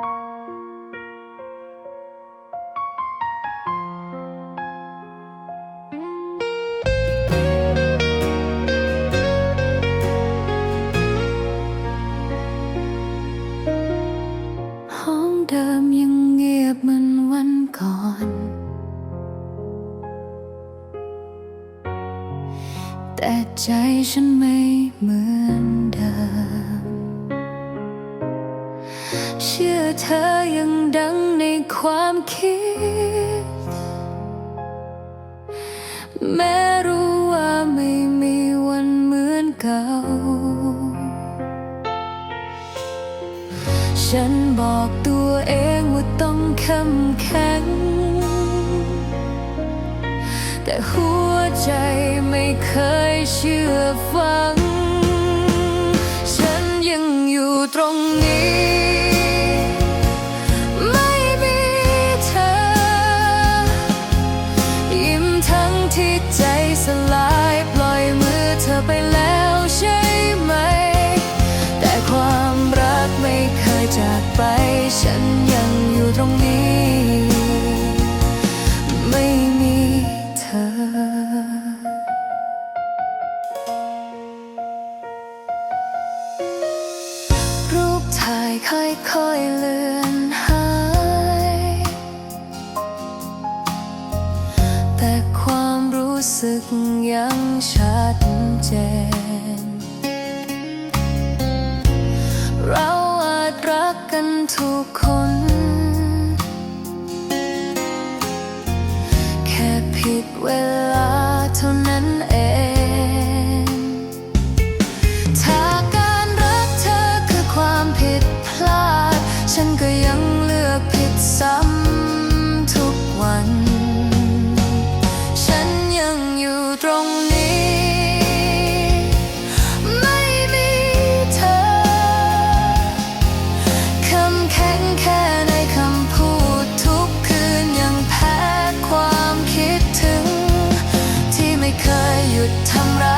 ห้องเดิมยังเงียบเหมือนวันก่อน แต่ใจฉันไม่เหมือน เธอยังดังในความคิด แม้รู้ว่าไม่มีวันเหมือนเก่า ฉันบอกตัวเองว่าต้องเข้มแข็ง แต่หัวใจไม่เคยเชื่อฟัง ไปแล้วใช่ไหม แต่ความรักไม่เคยจากไป ฉันยังอยู่ตรงนี้ ไม่มีเธอรูปถ่ายค่อยๆเลือน สึกยังชัดเจน เราอาจรักกันทุกคน แค่ผิดเวลาำแข็งแค่ในคำพูดทุกคืนยังแพ้ความคิดถึง ที่ไม่เคยหยุดทำร้าย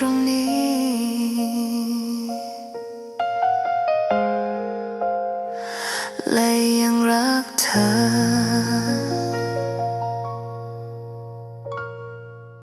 ตรงนี้ และยังรักเธอ